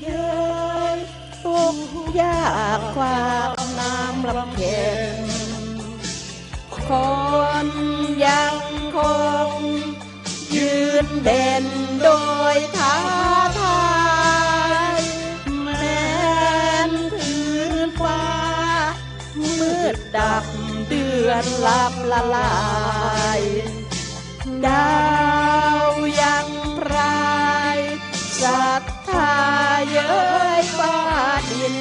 เย้ยทุกยากความน้ำลำเค็ญคนยังคง ยืนเด่นโดยท้าทายแม้นพื้นฟ้า มืดดับเดือนลับละลายได ยฟ้าดิน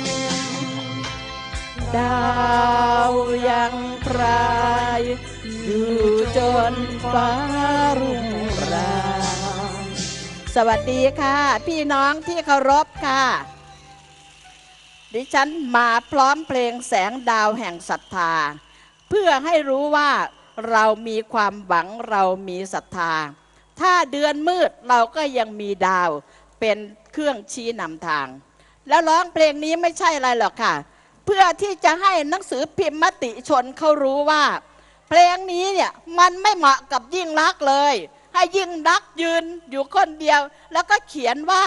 ดาวยังพรายอยู่จนฟ้ารุ่งรางสวัสดีค่ะ พี่น้องที่เคารพค่ะ ดิฉันมาพร้อมเพลงแสงดาวแห่งศรัทธา เพื่อให้รู้ว่าเรามีความหวังเรามีศรัทธา ถ้าเดือนมืดเราก็ยังมีดาวเป็น เครื่องชี้นำทาง แล้วร้องเพลงนี้ไม่ใช่อะไรหรอกค่ะ เพื่อที่จะให้หนังสือพิมพ์มติชนเขารู้ว่า เพลงนี้เนี่ยมันไม่เหมาะกับยิ่งรักเลย ให้ยิ่งรักยืนอยู่คนเดียว แล้วก็เขียนว่า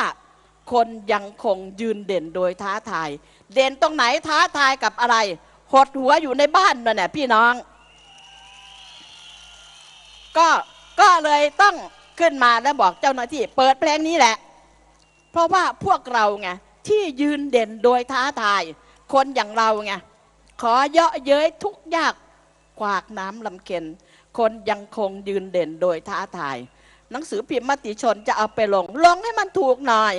คนยังคงยืนเด่นโดยท้าทาย เด่นตรงไหนท้าทายกับอะไร หดหัวอยู่ในบ้านนั่นแหละพี่น้อง ก็ก็เลยต้องขึ้นมาแล้วบอกเจ้าหน้าที่ เปิดเพลงนี้แหละ เพราะว่าพวกเราไงที่ยืนเด่นโดยท้าทาย คนอย่างเราไงขอเยาะเย้ยทุกยากกวากน้ำลำเค็นคนยังคงยืนเด่นโดยท้าทาย หนังสือพิมพ์มติชนจะเอาไปลง ลงให้มันถูกหน่อย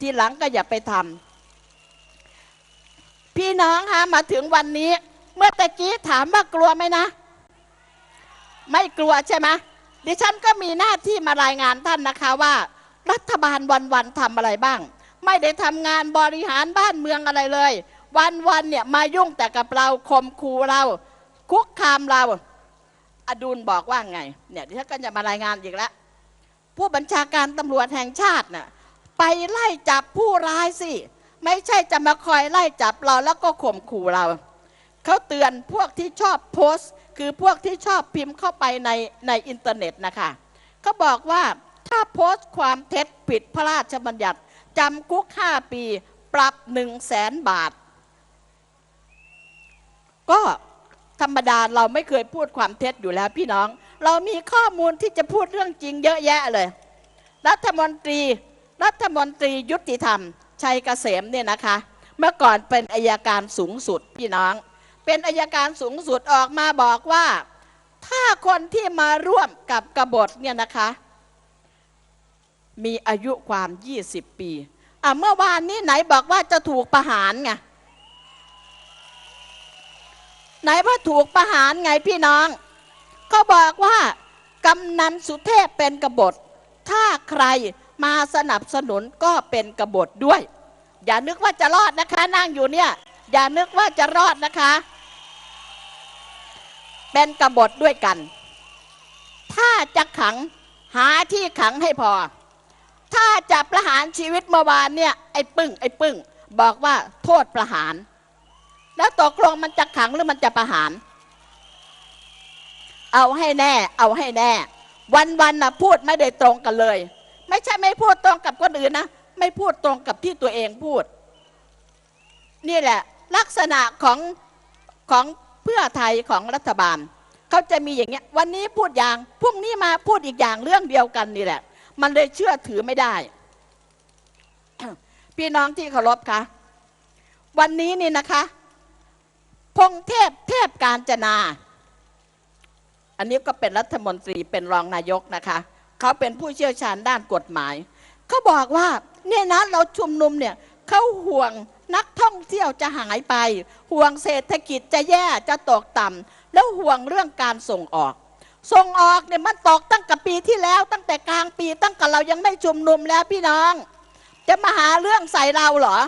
ทีหลังก็อย่าไปทำพี่น้องฮะมาถึงวันนี้ เมื่อตะกี้ถามว่ากลัวไหมนะ ไม่กลัวใช่ไหมดิฉันก็มีหน้าที่มารายงานท่านนะคะว่า รัฐบาลวันๆทำอะไรบ้าง ไม่ได้ทำงานบริหารบ้านเมืองอะไรเลย วันๆเนี่ยมายุ่งแต่กับเราข่มขู่เรา คุกคามเรา อดุลบอกว่าไง เนี่ยดิฉันก็จะมารายงานอีกแล้วผู้บัญชาการตำรวจแห่งชาติน่ะไปไล่จับผู้ร้ายสิ ไม่ใช่จะมาคอยไล่จับเราแล้วก็ข่มขู่เรา เขาเตือนพวกที่ชอบโพสต์ คือพวกที่ชอบพิมพ์เข้าไปในในอินเทอร์เน็ตนะคะเขาบอกว่า ถ้าโพสต์ความเท็จผิดพระราชบัญญัติจำคุก 5 ปี ปรับ 1 0 0 0 0แสนบาท ก็ธรรมดาเราไม่เคยพูดความเท็จอยู่แล้วพี่น้อง เรามีข้อมูลที่จะพูดเรื่องจริงเยอะแยะเลย รัฐมนตรีรัฐมนตรียุติธรรม ชัยเกษมเนี่ยนะคะ เมื่อก่อนเป็นอายการสูงสุดพี่น้อง เป็นอายการสูงสุดออกมาบอกว่า ถ้าคนที่มาร่วมกับกบฏเนี่ยนะคะ มีอายุความ20ปีอะเมื่อวานนี้ไหนบอกว่าจะถูกประหารไงไหนว่าถูกประหารไงพี่น้องก็บอกว่ากำนันสุเทพเป็นกบฏ ถ้าใครมาสนับสนุนก็เป็นกบฏด้วย อย่านึกว่าจะรอดนะคะนั่งอยู่เนี่ย อย่านึกว่าจะรอดนะคะ เป็นกบฏด้วยกัน ถ้าจะขังหาที่ขังให้พอ ถ้าจะประหารชีวิตเมื่อวานเนี่ยไอ้ปึ้งไอ้ปึ้งบอกว่าโทษประหาร แล้วตกลงมันจะขังหรือมันจะประหาร เอาให้แน่ เอาให้แน่ วันวันนะพูดไม่ได้ตรงกันเลย ไม่ใช่ไม่พูดตรงกับคนอื่นนะไม่พูดตรงกับที่ตัวเองพูด นี่แหละ ลักษณะของของเพื่อไทยของรัฐบาลเขาจะมีอย่างเงี้ย วันนี้พูดอย่างพรุ่งนี้มาพูดอีกอย่างเรื่องเดียวกันนี่แหละ มันเลยเชื่อถือไม่ได้ พี่น้องที่เคารพคะวันนี้นี่นะคะ พงเทพเทพการจนา อันนี้ก็เป็นรัฐมนตรีเป็นรองนายกนะคะ เขาเป็นผู้เชี่ยวชาญด้านกฎหมาย เขาบอกว่าเนี่ยนะเราชุมนุมเนี่ยเขาห่วงนักท่องเที่ยวจะหายไป ห่วงเศรษฐกิจจะแย่จะตกต่ำแล้วห่วงเรื่องการส่งออก ส่งออกเนี่ยมันตกตั้งแต่ปีที่แล้ว ตั้งแต่กลางปีตั้งแต่เรายังไม่ชุมนุมแล้วพี่น้อง จะมาหาเรื่องใส่เราเหรอ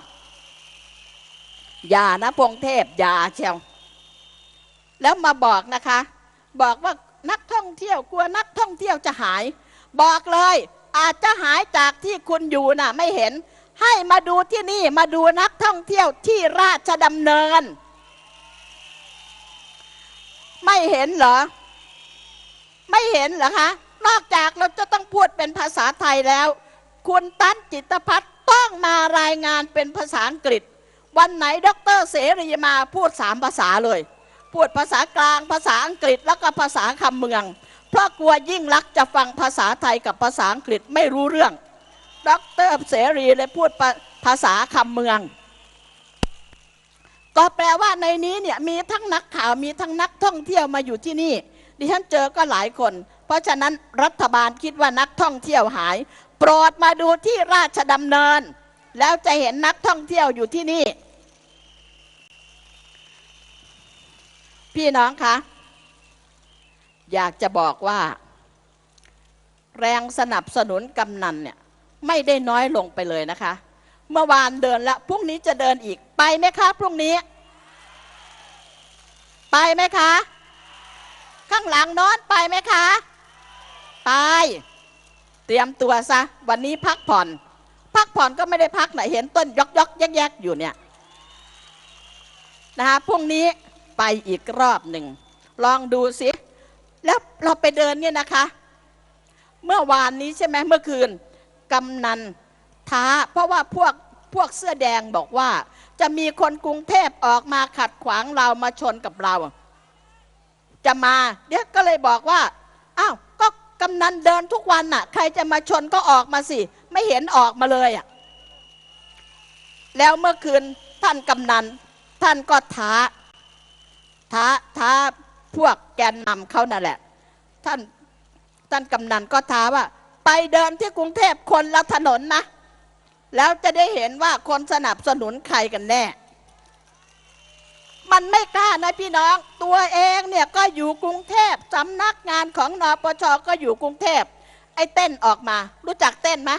อย่านะพงเทพอย่าเชียวแล้วมาบอกนะคะ บอกว่านักท่องเที่ยวกลัวนักท่องเที่ยวจะหาย บอกเลย อาจจะหายจากที่คุณอยู่น่ะ ไม่เห็น ให้มาดูที่นี่มาดูนักท่องเที่ยวที่ราชดำเนิน ไม่เห็นเหรอ ไม่เห็นเหรอคะ นอกจากเราจะต้องพูดเป็นภาษาไทยแล้ว คุณตั้นจิตพัฒน์ต้องมารายงานเป็นภาษาอังกฤษ วันไหนด็อกเตอร์เสรีมาพูดสามภาษาเลย พูดภาษากลางภาษาอังกฤษแล้วก็ภาษาคำเมือง เพราะกลัวยิ่งรักษณ์จะฟังภาษาไทยกับภาษาอังกฤษไม่รู้เรื่องด็อกเตอร์เสรีเลยพูดภาษาคำเมือง ก็แปลว่าในนี้เนี่ยมีทั้งนักข่าวมีทั้งนักท่องเที่ยวมาอยู่ที่นี่ ดิฉันเจอก็หลายคน เพราะฉะนั้นรัฐบาลคิดว่านักท่องเที่ยวหาย โปรดมาดูที่ราชดำเนิน แล้วจะเห็นนักท่องเที่ยวอยู่ที่นี่ พี่น้องคะ อยากจะบอกว่า แรงสนับสนุนกำนันเนี่ยไม่ได้น้อยลงไปเลยนะคะ เมื่อวานเดินล้วพรุ่งนี้จะเดินอีกไปไหมคะ พรุ่งนี้ ไปไหมคะ ข้างหลังนอนไปไหมคะ ไป เตรียมตัวซะ วันนี้พักผ่อน พักผ่อนก็ไม่ได้พักไหนเห็นต้นยกยกแยกแยกอยู่เนี่ยนะคะพรุ่งนี้ไปอีกรอบหนึ่ง ลองดูสิ แล้วเราไปเดินเนี่ยนะคะ เมื่อวานนี้ใช่ไหมเมื่อคืนกำนันท้า เพราะว่าพวกพวกเสื้อแดงบอกว่า จะมีคนกรุงเทพออกมาขัดขวางเรามาชนกับเรา จะมาเดี๋ยวก็เลยบอกว่าอ้าวก็กำนันเดินทุกวันน่ะ ใครจะมาชนก็ออกมาสิ ไม่เห็นออกมาเลยอะแล้วเมื่อคืนท่านกำนัน ท่านก็ท้า ท้าท้าพวกแกนนำเขานั่นแหละ ท่านท่านกำนันก็ท้าว่า ไปเดินที่กรุงเทพคนละถนนนะ แล้วจะได้เห็นว่าคนสนับสนุนใครกันแน่ มันไม่กล้านะพี่น้อง ตัวเองเนี่ยก็อยู่กรุงเทพสำนักงานของนปชก็อยู่กรุงเทพไอ้เต้นออกมา รู้จักเต้นไหม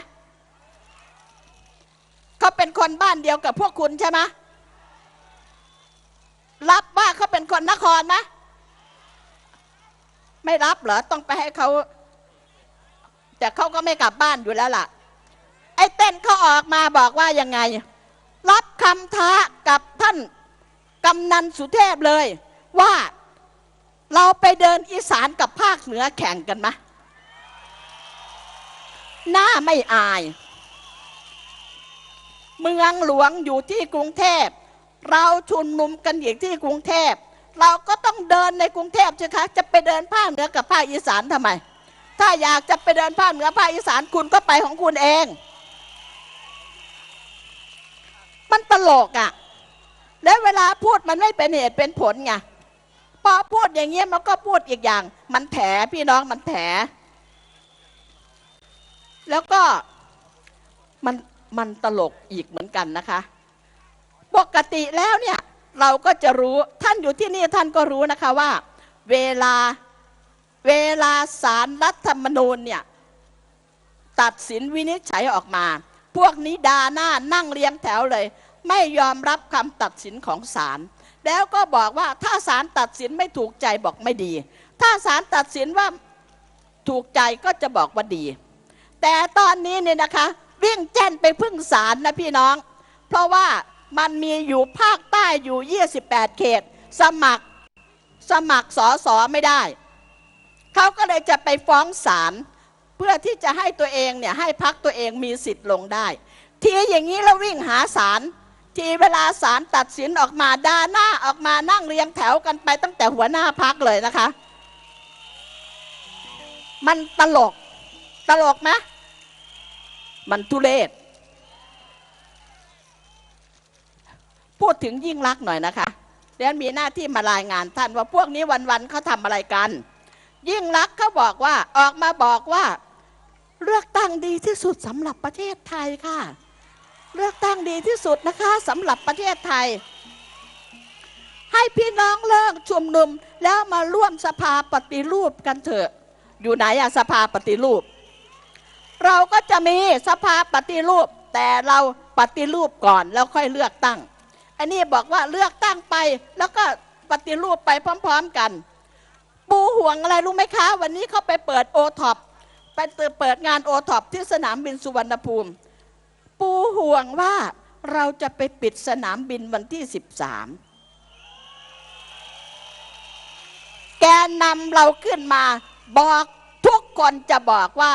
เขาเป็นคนบ้านเดียวกับพวกคุณใช่ไหมรับว่าเขาเป็นคนนครไหมไม่รับเหรอต้องไปให้เขาแต่เขาก็ไม่กลับบ้านอยู่แล้วล่ะ ไอ้เต้นเขาออกมาบอกว่ายังไง รับคำท้ากับท่าน กำนันสุเทพเลยว่าเราไปเดินอีสานกับภาคเหนือแข่งกันไหมหน้าไม่อาย เมืองหลวงอยู่ที่กรุงเทพ เราชุมนุมกันอยู่ที่กรุงเทพ เราก็ต้องเดินในกรุงเทพใช่คะจะไปเดินภาคเหนือกับภาคอีสานทำไม ถ้าอยากจะไปเดินภาคเหนือภาคอีสานคุณก็ไปของคุณเอง มันตลกอะ่ะ แล้วเวลาพูดมันไม่เป็นเหตุเป็นผลไงพอพูดอย่างเงี้ยมันก็พูดอีกอย่าง มันแถพี่น้องมันแถ แล้วก็มันมันตลกอีกเหมือนกันนะคะ ปกติแล้วเนี่ยเราก็จะรู้ท่านอยู่ที่นี่ท่านก็รู้นะคะว่า เวลาเวลาสารรัฐธรรมนูญเนี่ยตัดสินวินิจฉัยออกมา พวกนี้ดาหน้านั่งเรียงแถวเลย ไม่ยอมรับคำตัดสินของศาลแล้วก็บอกว่าถ้าศาลตัดสินไม่ถูกใจบอกไม่ดี ถ้าศาลตัดสินว่าถูกใจก็จะบอกว่าดี แต่ตอนนี้เนี่ยนะคะ วิ่งแจ้นไปพึ่งศาลนะพี่น้อง เพราะว่ามันมีอยู่ภาคใต้อยู่ 28 เขต สมัครสมัครสอสอไม่ได้ เขาก็เลยจะไปฟ้องศาลเพื่อที่จะให้ตัวเองเนี่ยให้พักตัวเองมีสิทธิ์ลงได้ ทีอย่างนี้เราวิ่งหาศาล ทีเวลาศาลตัดสินออกมาดาหน้าออกมานั่งเรียงแถวกันไปตั้งแต่หัวหน้าพักเลยนะคะ มันตลก ตลกไหมมันทุเลศพูดถึงยิ่งรักหน่อยนะคะเรียนมีหน้าที่มารายงานท่านว่าพวกนี้วันๆเขาทำอะไรกัน ยิ่งรักเขาบอกว่าออกมาบอกว่า เลือกตั้งดีที่สุดสำหรับประเทศไทยค่ะ เลือกตั้งดีที่สุดนะคะสำหรับประเทศไทย ให้พี่น้องเลิกชุมนุมแล้วมาร่วมสภาปฏิรูปกันเถอะ อยู่ไหนอะสภาปฏิรูป เราก็จะมีสภาปฏิรูป แต่เราปฏิรูปก่อนแล้วค่อยเลือกตั้ง อันนี้บอกว่าเลือกตั้งไปแล้วก็ปฏิรูปไปพร้อม ๆกัน ปูห่วงอะไรรู้ไหมคะ วันนี้เขาไปเปิดโอท็อปไปเปิดงานโอท็อปที่สนามบินสุวรรณภูมิ ปูห่วงว่าเราจะไปปิดสนามบินวันที่ 13 แกนนำเราขึ้นมาบอกทุกคนจะบอกว่า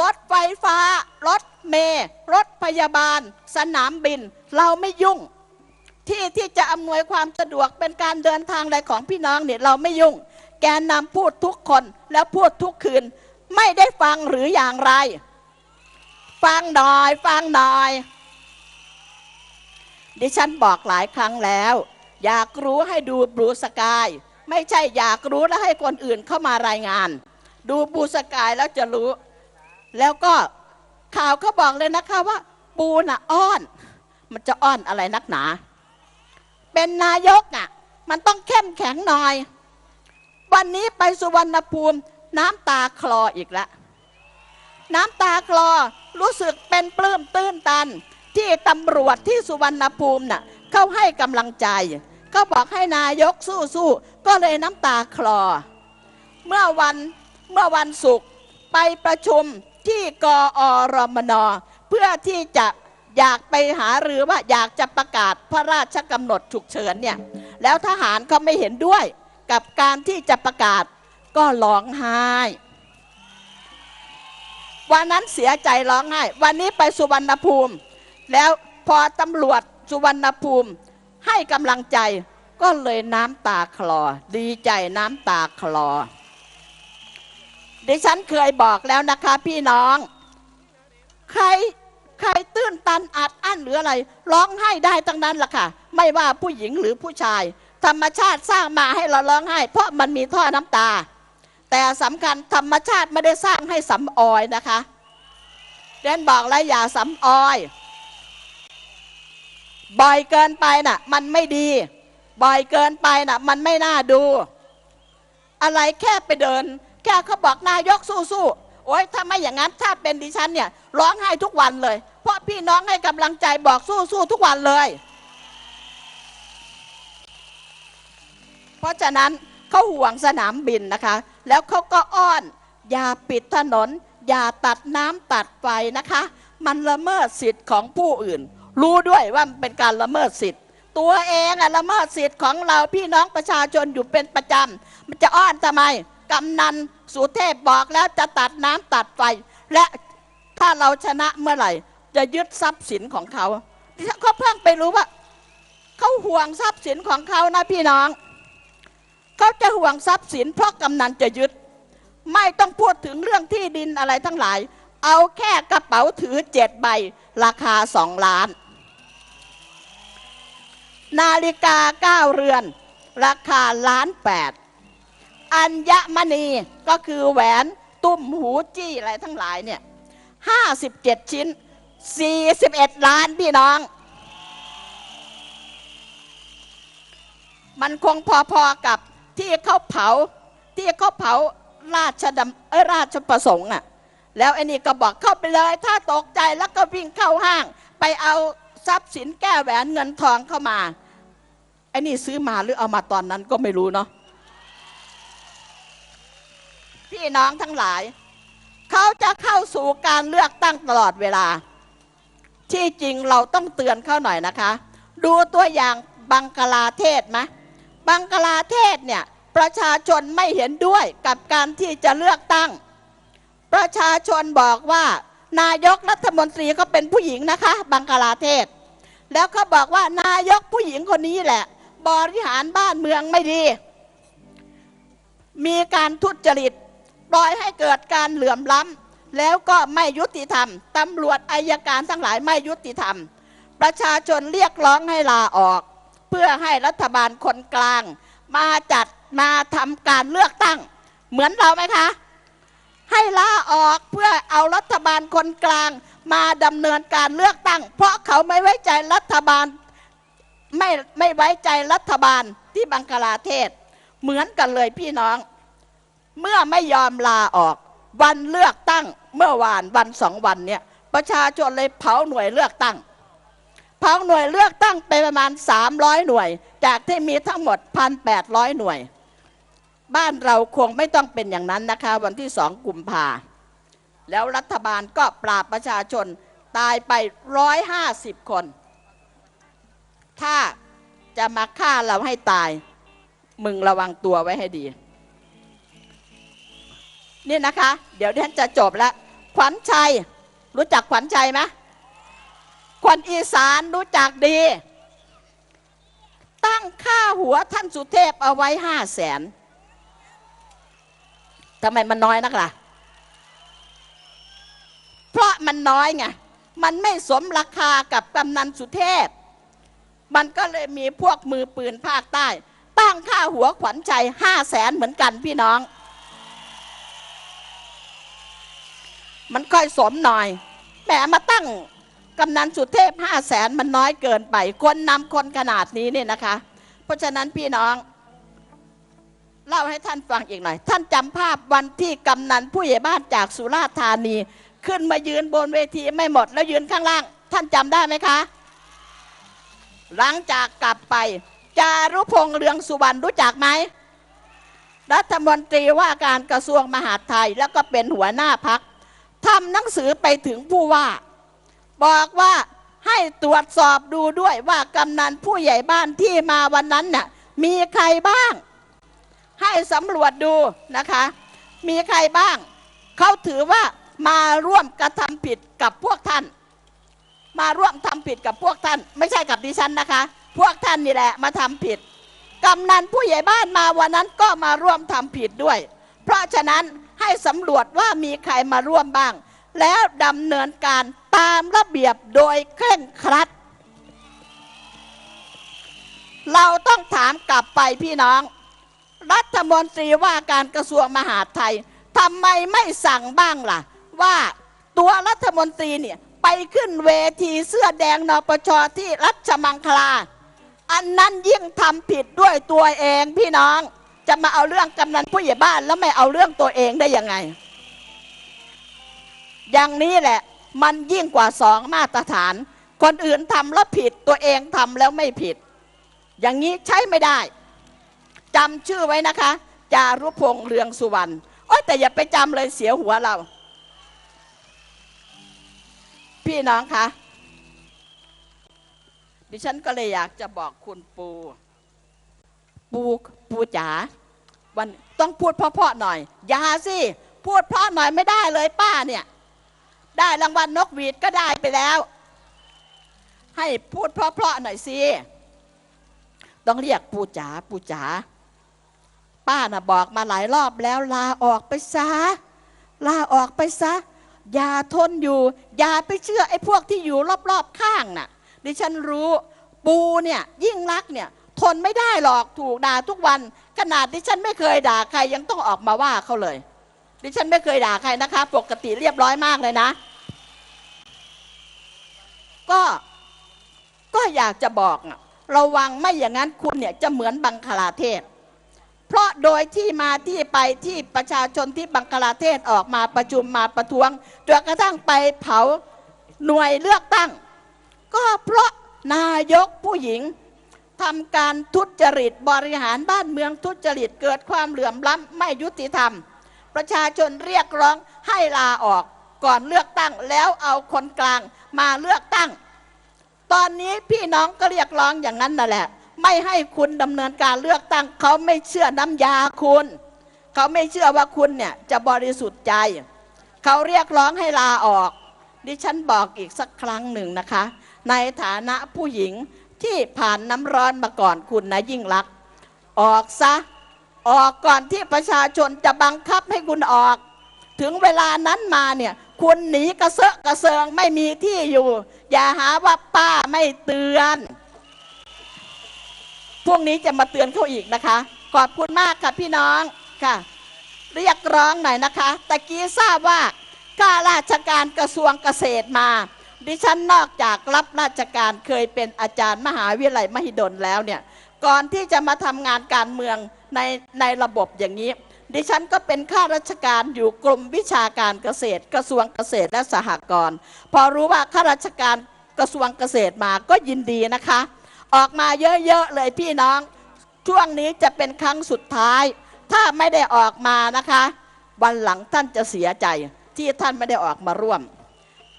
รถไฟฟ้า รถเมล์รถพยาบาล สนามบิน เราไม่ยุ่ง ที่ที่จะอำนวยความสะดวกเป็นการเดินทางอะไรของพี่น้องเนี่ยเราไม่ยุ่ง แกนนำพูดทุกคนแล้วพูดทุกคืน ไม่ได้ฟังหรืออย่างไร ฟังหน่อยฟังหน่อย ดิฉันบอกหลายครั้งแล้ว อยากรู้ให้ดูบลูสกาย ไม่ใช่อยากรู้แล้วให้คนอื่นเข้ามารายงาน ดูบลูสกายแล้วจะรู้ แล้วก็ข่าวเขาบอกเลยนะคะว่า ปูน่ะอ้อน มันจะอ้อนอะไรนักหนา เป็นนายกอะ มันต้องเข้มแข็งหน่อย วันนี้ไปสุวรรณภูมิน้ำตาคลออีกแล้ว น้ำตาคลอ รู้สึกเป็นปลื้มตื้นตัน ที่ตำรวจที่สุวรรณภูมิน่ะเขาให้กำลังใจเขาบอกให้นายกสู้ๆก็เลยน้ำตาคลอ เมื่อวันเมื่อวันศุกร์ไปประชุมที่กอรมน เพื่อที่จะอยากไปหาหรือว่าอยากจะประกาศพระราชกำหนดฉุกเฉินเนี่ยแล้วทหารเขาไม่เห็นด้วยกับการที่จะประกาศก็ร้องไห้ วันนั้นเสียใจร้องไห้ วันนี้ไปสุวรรณภูมิ แล้วพอตำรวจสุวรรณภูมิ ให้กำลังใจก็เลยน้ำตาคลอ ดีใจน้ำตาคลอ ดิฉันเคยบอกแล้วนะคะพี่น้อง ใครใครตื้นตันอัดอั้นหรืออะไร ร้องไห้ได้ทั้งนั้นล่ะค่ะ ไม่ว่าผู้หญิงหรือผู้ชาย ธรรมชาติสร้างมาให้เราร้องไห้ เพราะมันมีท่อน้ำตา แต่สำคัญธรรมชาติไม่ได้สร้างให้สำออยนะคะเดนบอกแล้วอย่าสำออย บ่อยเกินไปน่ะ มันไม่ดี บ่อยเกินไปน่ะ มันไม่น่าดู อะไรแค่ไปเดิน แค่เขาบอกนายกสู้ๆโอ๊ยถ้าไม่อย่างนั้นถ้าเป็นดิฉันเนี่ย ร้องไห้ทุกวันเลย เพราะพี่น้องให้กำลังใจบอกสู้ๆทุกวันเลย เพราะฉะนั้นเขาห่วงสนามบินนะคะ แล้วเขาก็อ้อน อย่าปิดถนน อย่าตัดน้ำตัดไฟนะคะ มันละเมิดสิทธิ์ของผู้อื่น รู้ด้วยว่ามันเป็นการละเมิดสิทธิ์ ตัวเองอะละเมิดสิทธิ์ของเราพี่น้องประชาชนอยู่เป็นประจำมันจะอ้อนทำไมกำนันสุเทพบอกแล้วจะตัดน้ำตัดไฟ และถ้าเราชนะเมื่อไหร่ จะยึดทรัพย์สินของเขาดิฉันก็เพิ่งไปรู้ว่าเขาห่วงทรัพย์สินของเขานะพี่น้อง เขาจะห่วงทรัพย์สินเพราะกำนันจะยึด ไม่ต้องพูดถึงเรื่องที่ดินอะไรทั้งหลาย เอาแค่กระเป๋าถือเจ็ดใบ ราคาสองล้าน นาฬิกาเก้าเรือน ราคาล้านแปดอัญมณีก็คือแหวนตุ้มหูจี้อะไรทั้งหลายเนี่ยห้าสิบเจ็ดชิ้นสี่สิบเอ็ดล้านพี่น้อง มันคงพอๆกับ ที่เขาเผาที่เขาเผาราชดำเอราชประสงค์อะแล้วไอ้นี่ก็บอกเข้าไปเลย ถ้าตกใจแล้วก็วิ่งเข้าห้าง ไปเอาทรัพย์สินแก้แหวนเงินทองเข้ามาไอ้นี่ซื้อมาหรือเอามาตอนนั้นก็ไม่รู้เนาะพี่น้องทั้งหลาย เขาจะเข้าสู่การเลือกตั้งตลอดเวลา ที่จริงเราต้องเตือนเขาหน่อยนะคะ ดูตัวอย่างบังกลาเทศไหม บังกลาเทศเนี่ยประชาชนไม่เห็นด้วยกับการที่จะเลือกตั้ง ประชาชนบอกว่า นายกรัฐมนตรีก็เป็นผู้หญิงนะคะ บังกลาเทศ แล้วเขาบอกว่านายกผู้หญิงคนนี้แหละ บริหารบ้านเมืองไม่ดี มีการทุจริตปล่อยให้เกิดการเหลื่อมล้ำแล้วก็ไม่ยุติธรรมตำรวจอายการทั้งหลายไม่ยุติธรรม ประชาชนเรียกร้องให้ลาออก เพื่อให้รัฐบาลคนกลาง มาจัดมาทำการเลือกตั้ง เหมือนเราไหมคะ ให้ลาออกเพื่อเอารัฐบาลคนกลาง มาดำเนินการเลือกตั้ง เพราะเขาไม่ไว้ใจรัฐบาลไม่ไม่ไว้ใจรัฐบาลที่บังกลาเทศ เหมือนกันเลยพี่น้อง เมื่อไม่ยอมลาออก วันเลือกตั้งเมื่อวานวันสองวันเนี่ยประชาชนเลยเผาหน่วยเลือกตั้ง เผาหน่วยเลือกตั้งไปประมาณ 300 หน่วย จากที่มีทั้งหมด 1,800 หน่วย บ้านเราคงไม่ต้องเป็นอย่างนั้นนะคะ วันที่สองกุมภาแล้วรัฐบาลก็ปราบประชาชนตายไป 150 คน ถ้าจะมาฆ่าเราให้ตาย มึงระวังตัวไว้ให้ดี นี่นะคะ เดี๋ยวดิฉันจะจบแล้ว ขวัญชัย รู้จักขวัญชัยไหม คนอีสานรู้จักดี ตั้งค่าหัวท่านสุเทพเอาไว้ห้าแสนทำไมมันน้อยนักล่ะ เพราะมันน้อยไง มันไม่สมราคากับกำนันสุเทพ มันก็เลยมีพวกมือปืนภาคใต้ ตั้งค่าหัวขวัญใจห้าแสนเหมือนกันพี่น้อง มันค่อยสมหน่อยแหมมาตั้ง กำนันสุเทพห้าแสนมันน้อยเกินไป คนนำคนขนาดนี้เนี่ยนะคะ เพราะฉะนั้นพี่น้องเล่าให้ท่านฟังอีกหน่อย ท่านจำภาพวันที่กำนันผู้ใหญ่บ้านจากสุราษฎร์ธานี ขึ้นมายืนบนเวทีไม่หมดแล้วยืนข้างล่าง ท่านจำได้ไหมคะ หลังจากกลับไป จารุพงษ์เรืองสุวรรณรู้จักไหมรัฐมนตรีว่าการกระทรวงมหาดไทยแล้วก็เป็นหัวหน้าพักทำหนังสือไปถึงผู้ว่า บอกว่าให้ตรวจสอบดูด้วยว่ากำนันผู้ใหญ่บ้านที่มาวันนั้นน่ะมีใครบ้าง ให้สำรวจดูนะคะ มีใครบ้าง เขาถือว่ามาร่วมกระทำผิดกับพวกท่าน มาร่วมทำผิดกับพวกท่าน ไม่ใช่กับดิฉันนะคะ พวกท่านนี่แหละมาทำผิดกำนันผู้ใหญ่บ้านมาวันนั้นก็มาร่วมทำผิดด้วย เพราะฉะนั้นให้สำรวจว่ามีใครมาร่วมบ้าง แล้วดำเนินการตามระเบียบโดยเคร่งครัด เราต้องถามกลับไปพี่น้อง รัฐมนตรีว่าการกระทรวงมหาดไทยทำไมไม่สั่งบ้างล่ะ ว่าตัวรัฐมนตรีเนี่ยไปขึ้นเวทีเสื้อแดงนปชที่รัชมังคลา อันนั้นยิ่งทำผิดด้วยตัวเองพี่น้อง จะมาเอาเรื่องกำนันผู้ใหญ่บ้านแล้วไม่เอาเรื่องตัวเองได้ยังไง อย่างนี้แหละมันยิ่งกว่าสองมาตรฐาน คนอื่นทำแล้วผิดตัวเองทำแล้วไม่ผิด อย่างนี้ใช้ไม่ได้จำชื่อไว้นะคะ จารุพงษ์เรืองสุวรรณโอ้ยแต่อย่าไปจำเลยเสียหัวเรา พี่น้องคะดิฉันก็เลยอยากจะบอกคุณปู ปูปูจ๋าวันต้องพูดเพราะๆหน่อย อย่าสิ พูดเพราะหน่อยไม่ได้เลยป้าเนี่ย ได้รางวัลนกหวีดก็ได้ไปแล้ว ให้พูดเพราะๆหน่อยสิต้องเรียกปู่จ๋าปู่จ๋าป้าน่ะบอกมาหลายรอบแล้วลาออกไปซะลาออกไปซะอย่าทนอยู่ อย่าไปเชื่อไอ้พวกที่อยู่รอบๆข้างน่ะ ดิฉันรู้ปูเนี่ยยิ่งรักเนี่ยทนไม่ได้หรอกถูกด่าทุกวัน ขนาดดิฉันไม่เคยด่าใครยังต้องออกมาว่าเขาเลย ดิฉันไม่เคยด่าใครนะคะ ปกติเรียบร้อยมากเลยนะ ก็ก็อยากจะบอกระวังไม่อย่างนั้นคุณเนี่ยจะเหมือนบังคลาเทศ เพราะโดยที่มาที่ไปที่ประชาชนที่บังคลาเทศออกมาประชุมมาประท้วงจนกระทั่งไปเผาหน่วยเลือกตั้ง ก็เพราะนายกผู้หญิงทำการทุจริตบริหารบ้านเมืองทุจริตเกิดความเหลื่อมล้ำไม่ยุติธรรม ประชาชนเรียกร้องให้ลาออกก่อนเลือกตั้งแล้วเอาคนกลาง มาเลือกตั้ง ตอนนี้พี่น้องก็เรียกร้องอย่างนั้นนั่นแหละ ไม่ให้คุณดำเนินการเลือกตั้ง เขาไม่เชื่อน้ำยาคุณ เขาไม่เชื่อว่าคุณเนี่ยจะบริสุทธิ์ใจ เขาเรียกร้องให้ลาออก ดิฉันบอกอีกสักครั้งหนึ่งนะคะ ในฐานะผู้หญิงที่ผ่านน้ำร้อนมาก่อนคุณนะยิ่งรัก ออกซะ ออกก่อนที่ประชาชนจะบังคับให้คุณออก ถึงเวลานั้นมาเนี่ย คุณหนีกระเซาะกระเซิงไม่มีที่อยู่ อย่าหาว่าป้าไม่เตือน พวกนี้จะมาเตือนเขาอีกนะคะ ขอบคุณมากค่ะพี่น้องค่ะ เรียกร้องหน่อยนะคะตะกี้ทราบว่าข้าราชการกระทรวงเกษตรมา ดิฉันนอกจากรับราชการเคยเป็นอาจารย์มหาวิทยาลัยมหิดลแล้วเนี่ย ก่อนที่จะมาทำงานการเมืองในในระบบอย่างนี้ ดิฉันก็เป็นข้าราชการอยู่กรมวิชาการเกษตร กระทรวงเกษตรและสหกรณ์พอรู้ว่าข้าราชการกระทรวงเกษตรมาก็ยินดีนะคะ ออกมาเยอะๆเลยพี่น้อง ช่วงนี้จะเป็นครั้งสุดท้าย ถ้าไม่ได้ออกมานะคะ วันหลังท่านจะเสียใจที่ท่านไม่ได้ออกมาร่วม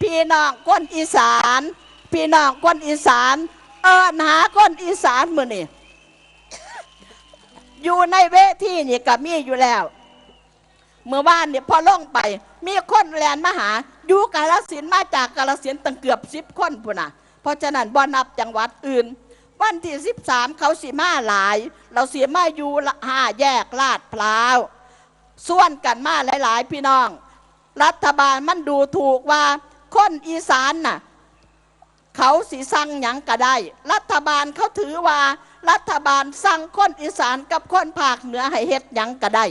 พี่น้องก้นอีสาน พี่น้องก้นอีสาน เอิญหาก้นอีสานมือนี่ อยู่ในเวทีนี่กับมีอยู่แล้วเมื่อวานเนี่ยพอล่องไป มีคนแลนมาหาอยู่กาลสินมาจากกาลสินตั้งเกือบสิบคนพุ่นน่ะเพราะฉะนั้นบ่นับจังหวัดอื่น วันที่13เขาสีมาหลาย เราเสียมาอยู่ห้าแยกลาดพร้าวส่วนกันมาหลาย ๆ พี่น้อง รัฐบาลมันดูถูกว่าคนอีสานน่ะ เขาสีสั่งหยังก็ได้ รัฐบาลเขาถือว่า รัฐบาลสั่งคนอีสานกับคนภาคเหนือให้เฮ็ดหยังก็ได้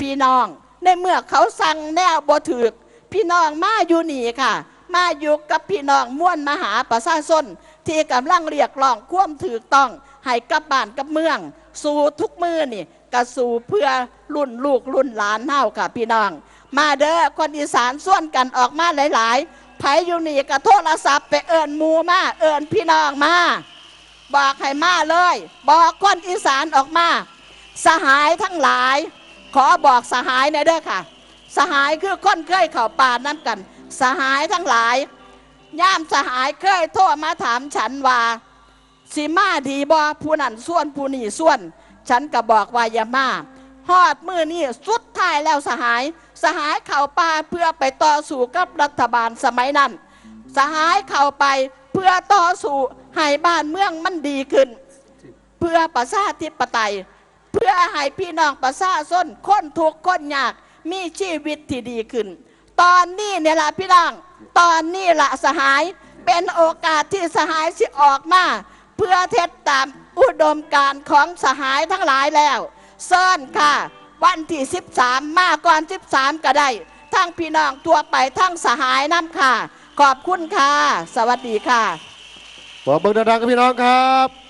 พี่น้องในเมื่อเขาสั่งแนวบ่ถือกพี่น้องมาอยู่นี่ค่ะ มาอยู่กับพี่น้องม่วนมหาประชาชนที่กำลังเรียกร้องความถือต้องให้กับบ้านกับเมือง สู่ทุกมือนี่กระสู่เพื่อรุ่นลูกรุ่นหลานเฮาค่ะพี่น้อง มาเด้อคนอีสานส่วนกันออกมาหลาย ๆ ผอยู่นี่ก็โทรศัพท์ไปเอิญมูมา เอิญพี่น้องมา บอกให้มาเลย บอกคนอีสานออกมา สหายทั้งหลาย ขอบอกสหายในเด้อค่ะ สหายคือคนเคยเข่าป่าน้ำกัน สหายทั้งหลาย ย่ามสหายเคยโทรมาถามฉันว่าสิมาดีบอผู้นั้นส่วนผู้นี้ส่วน ฉันก็บอกว่าอย่ามา ฮอดมือนี่สุดท้ายแล้วสหาย สหายเข่าป่าเพื่อไปต่อสู้กับรัฐบาลสมัยนั้น สหายเข้าไปเพื่อต่อสู้ให้บ้านเมืองมันดีขึ้น เพื่อประชาธิปไตย เพื่อให้พี่น้องประชาชนคนทุกข์คนยากมีชีวิตที่ดีขึ้น ตอนนี้เนี่ยละพี่น้องตอนนี้ละสหายเป็นโอกาสที่สหายสิออกมา เพื่อเท็จตามอุดมการของสหายทั้งหลายแล้ว เซินค่ะ วันที่ 13 มาก่อน 13 ก็ได้ ทั้งพี่น้องทั่วไปทั้งสหายน้ำค่ะ ขอบคุณค่ะ สวัสดีค่ะ บอกเบิกดังๆกับพี่น้องครับ